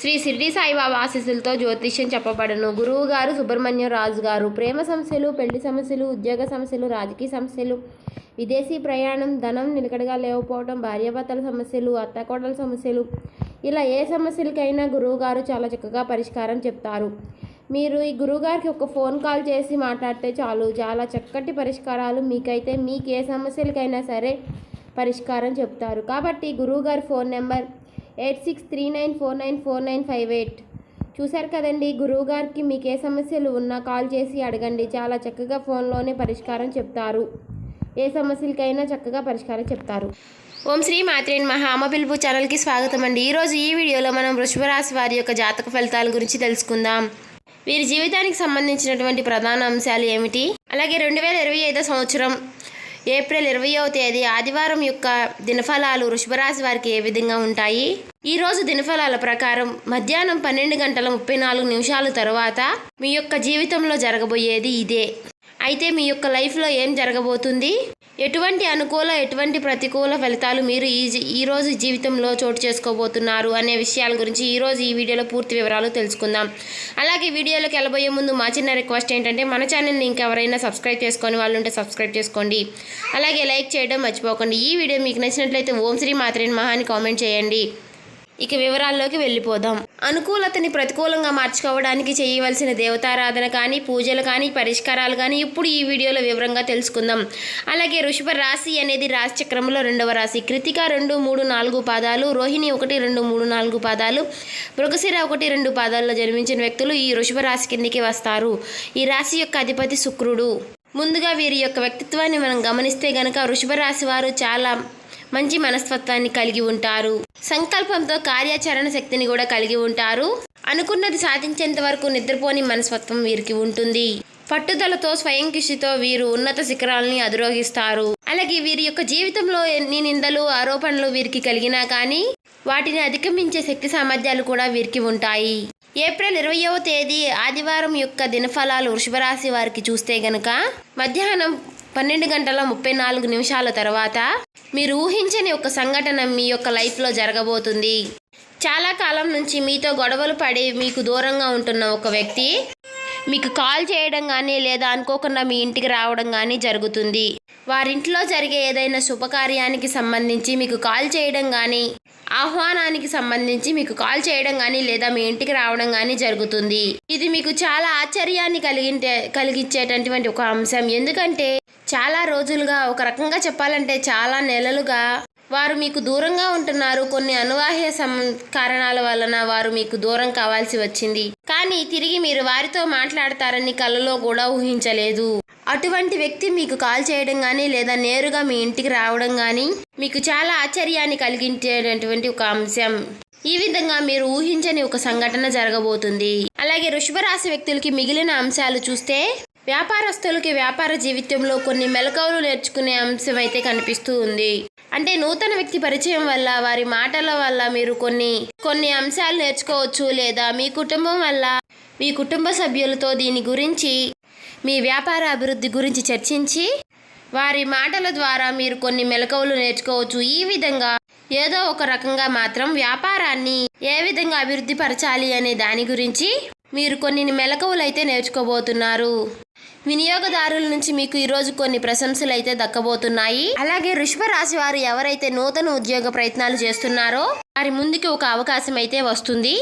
శ్రీ షిర్డి సాయిబాబా ఆశీస్సులతో జ్యోతిష్యం చెప్పబడను. గురువు గారు సుబ్రహ్మణ్యం రాజు గారు ప్రేమ సమస్యలు పెళ్ళి సమస్యలు ఉద్యోగ సమస్యలు రాజకీయ సమస్యలు విదేశీ ప్రయాణం ధనం నిలకడగా లేకపోవడం భార్యాభర్తల సమస్యలు అత్తకోడల సమస్యలు. ఇలా ఏ సమస్యలకైనా గురువు గారు చాలా చక్కగా పరిష్కారం చెప్తారు. మీరు ఈ గురువుగారికి ఒక ఫోన్ కాల్ చేసి మాట్లాడితే చాలు. చాలా చక్కటి పరిష్కారాలు మీకైతే మీకు ఏ సమస్యలకైనా సరే పరిష్కారం చెప్తారు. కాబట్టి గురువుగారి phone number eight six three nine four nine four nine five eight. చూశారు కదండి గురువుగారికి మీకు ఏ సమస్యలు ఉన్నా కాల్ చేసి అడగండి. చాలా చక్కగా ఫోన్లోనే పరిష్కారం చెప్తారు. ఏ సమస్యలకైనా చక్కగా పరిష్కారం చెప్తారు. ఓం శ్రీ మాత్రేన్ మహా అమ్మపిలుపు ఛానల్కి స్వాగతం అండి. ఈరోజు ఈ వీడియోలో మనం వృషభ రాశి వారి యొక్క జాతక ఫలితాల గురించి తెలుసుకుందాం. వీరి జీవితానికి సంబంధించినటువంటి ప్రధాన అంశాలు ఏమిటి? అలాగే రెండు వేల ఇరవై ఐదో సంవత్సరం ఏప్రిల్ ఇరవయవ తేదీ ఆదివారం యొక్క దినఫలాలు వృషభరాశి వారికి ఏ విధంగా ఉంటాయి? ఈ రోజు దినఫలాల ప్రకారం మధ్యాహ్నం పన్నెండు గంటల ముప్పై నాలుగు నిమిషాల తర్వాత మీ యొక్క జీవితంలో జరగబోయేది ఇదే. అయితే మీ యొక్క లైఫ్లో ఏం జరగబోతుంది? ఎటువంటి అనుకూల ఎటువంటి ప్రతికూల ఫలితాలు మీరు ఈ ఈరోజు జీవితంలో చోటు చేసుకోబోతున్నారు అనే విషయాల గురించి ఈరోజు ఈ వీడియోలో పూర్తి వివరాలు తెలుసుకుందాం. అలాగే వీడియోలోకి వెళ్ళబోయే ముందు మా చిన్న రిక్వెస్ట్ ఏంటంటే మన ఛానల్ని ఇంకెవరైనా సబ్స్క్రైబ్ చేసుకొని వాళ్ళు ఉంటే సబ్స్క్రైబ్ చేసుకోండి. అలాగే లైక్ చేయడం మర్చిపోకండి. ఈ వీడియో మీకు నచ్చినట్లయితే ఓం శ్రీ మాత్రేని మహాని కామెంట్ చేయండి. ఇక వివరాల్లోకి వెళ్ళిపోదాం. అనుకూలతని ప్రతికూలంగా మార్చుకోవడానికి చేయవలసిన దేవతారాధన కానీ పూజలు కానీ పరిష్కారాలు కానీ ఇప్పుడు ఈ వీడియోలో వివరంగా తెలుసుకుందాం. అలాగే వృషభ రాశి అనేది రాశి చక్రంలో రెండవ రాశి. కృతిక రెండు మూడు నాలుగు పాదాలు రోహిణి ఒకటి రెండు మూడు నాలుగు పాదాలు మృగశిర ఒకటి రెండు పాదాల్లో జన్మించిన వ్యక్తులు ఈ వృషభ రాశి కిందికి వస్తారు. ఈ రాశి యొక్క అధిపతి శుక్రుడు. ముందుగా వీరి యొక్క వ్యక్తిత్వాన్ని మనం గమనిస్తే గనక వృషభ రాశి వారు చాలా మంచి మనస్తత్వాన్ని కలిగి ఉంటారు. సంకల్పంతో కార్యాచరణ శక్తిని కూడా కలిగి ఉంటారు. అనుకున్నది సాధించేంత వరకు నిద్రపోని మనస్తత్వం వీరికి ఉంటుంది. పట్టుదలతో స్వయం కృషితో వీరు ఉన్నత శిఖరాలని అధిరోహిస్తారు. అలాగే వీరి యొక్క జీవితంలో ఎన్ని నిందలు ఆరోపణలు వీరికి కలిగినా కానీ వాటిని అధిగమించే శక్తి సామర్థ్యాలు కూడా వీరికి ఉంటాయి. ఏప్రిల్ ఇరవయవ తేదీ ఆదివారం యొక్క దినఫలాలు వృషభరాశి వారికి చూస్తే గనక మధ్యాహ్నం పన్నెండు గంటల ముప్పై నాలుగు నిమిషాల తర్వాత మీరు ఊహించని ఒక సంఘటన మీ యొక్క లైఫ్లో జరగబోతుంది. చాలా కాలం నుంచి మీతో గొడవలు పడి మీకు దూరంగా ఉంటున్న ఒక వ్యక్తి మీకు కాల్ చేయడం కానీ లేదా అనుకోకుండా మీ ఇంటికి రావడం కానీ జరుగుతుంది. వారింట్లో జరిగే ఏదైనా శుభకార్యానికి సంబంధించి మీకు కాల్ చేయడం కానీ ఆహ్వానానికి సంబంధించి మీకు కాల్ చేయడం కానీ లేదా మీ ఇంటికి రావడం కానీ జరుగుతుంది. ఇది మీకు చాలా ఆశ్చర్యాన్ని కలిగించే కలిగించేటటువంటి ఒక అంశం. ఎందుకంటే చాలా రోజులుగా ఒక రకంగా చెప్పాలంటే చాలా నెలలుగా వారు మీకు దూరంగా ఉంటున్నారు. కొన్ని అనువాహ్య సం కారణాల వలన వారు మీకు దూరం కావాల్సి వచ్చింది. కానీ తిరిగి మీరు వారితో మాట్లాడతారని కలలో కూడా ఊహించలేదు. అటువంటి వ్యక్తి మీకు కాల్ చేయడం కానీ లేదా నేరుగా మీ ఇంటికి రావడం కానీ మీకు చాలా ఆశ్చర్యాన్ని కలిగించేటటువంటి ఒక అంశం. ఈ విధంగా మీరు ఊహించని ఒక సంఘటన జరగబోతుంది. అలాగే వృషభ రాశి వ్యక్తులకి మిగిలిన అంశాలు చూస్తే వ్యాపారస్తులకి వ్యాపార జీవితంలో కొన్ని మెలకువలు నేర్చుకునే అంశం అయితే కనిపిస్తూ ఉంది. అంటే నూతన వ్యక్తి పరిచయం వల్ల వారి మాటల వల్ల మీరు కొన్ని కొన్ని అంశాలు నేర్చుకోవచ్చు లేదా మీ కుటుంబం వల్ల మీ కుటుంబ సభ్యులతో దీని గురించి మీ వ్యాపార అభివృద్ధి గురించి చర్చించి వారి మాటల ద్వారా మీరు కొన్ని మెలకువలు నేర్చుకోవచ్చు. ఈ విధంగా ఏదో ఒక రకంగా మాత్రం వ్యాపారాన్ని ఏ విధంగా అభివృద్ధి పరచాలి అనే దాని గురించి మీరు కొన్ని మెలకువలు అయితే నేర్చుకోబోతున్నారు. వినియోగదారుల నుంచి మీకు ఈరోజు కొన్ని ప్రశంసలు అయితే దక్కబోతున్నాయి. అలాగే వృషభ రాశి వారు ఎవరైతే నూతన ఉద్యోగ ప్రయత్నాలు చేస్తున్నారో వారి ముందుకి ఒక అవకాశం అయితే వస్తుంది.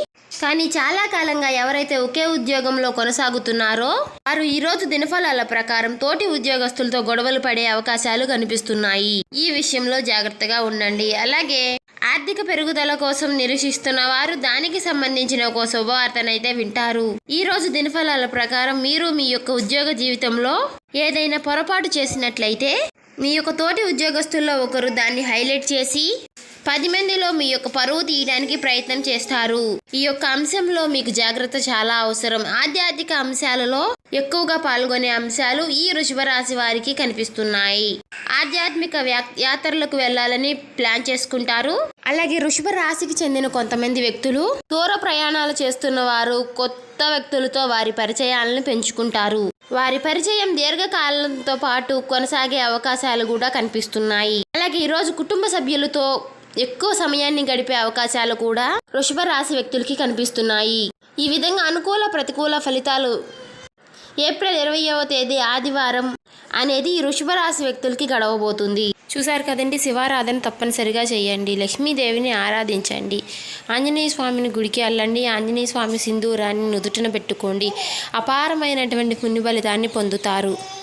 కానీ చాలా కాలంగా ఎవరైతే ఒకే ఉద్యోగంలో కొనసాగుతున్నారో వారు ఈరోజు దినఫలాల ప్రకారం తోటి ఉద్యోగస్తులతో గొడవలు పడే అవకాశాలు కనిపిస్తున్నాయి. ఈ విషయంలో జాగ్రత్తగా ఉండండి. అలాగే ఆర్థిక పెరుగుదల కోసం నిరీక్షిస్తున్న వారు దానికి సంబంధించిన ఒక శుభవార్తనైతే వింటారు. ఈ రోజు దినఫలాల ప్రకారం మీరు మీ యొక్క ఉద్యోగ జీవితంలో ఏదైనా పొరపాటు చేసినట్లయితే మీ యొక్క తోటి ఉద్యోగస్తుల్లో ఒకరు దాన్ని హైలైట్ చేసి పది మందిలో మీ యొక్క పరువు తీయడానికి ప్రయత్నం చేస్తారు. ఈ యొక్క అంశంలో మీకు జాగ్రత్త చాలా అవసరం. ఆధ్యాత్మిక అంశాలలో ఎక్కువగా పాల్గొనే అంశాలు ఈ వృషభ రాశి వారికి కనిపిస్తున్నాయి. ఆధ్యాత్మిక యాత్రలకు వెళ్ళాలని ప్లాన్ చేసుకుంటారు. అలాగే వృషభ రాశికి చెందిన కొంతమంది వ్యక్తులు దూర ప్రయాణాలు చేస్తున్న వారు కొత్త వ్యక్తులతో వారి పరిచయాలను పెంచుకుంటారు. వారి పరిచయం దీర్ఘకాలంతో పాటు కొనసాగే అవకాశాలు కూడా కనిపిస్తున్నాయి. అలాగే ఈరోజు కుటుంబ సభ్యులతో ఎక్కువ సమయాన్ని గడిపే అవకాశాలు కూడా వృషభ రాశి వ్యక్తులకి కనిపిస్తున్నాయి. ఈ విధంగా అనుకూల ప్రతికూల ఫలితాలు ఏప్రిల్ ఇరవయవ తేదీ ఆదివారం అనేది వృషభ రాశి వ్యక్తులకి గడవబోతుంది. చూసారు కదండి శివారాధన తప్పనిసరిగా చేయండి. లక్ష్మీదేవిని ఆరాధించండి. ఆంజనేయ స్వామిని గుడికి వెళ్ళండి ఆంజనేయ స్వామి సింధూరాన్ని నుదుటిన పెట్టుకోండి. అపారమైనటువంటి పుణ్య ఫలితాన్ని పొందుతారు.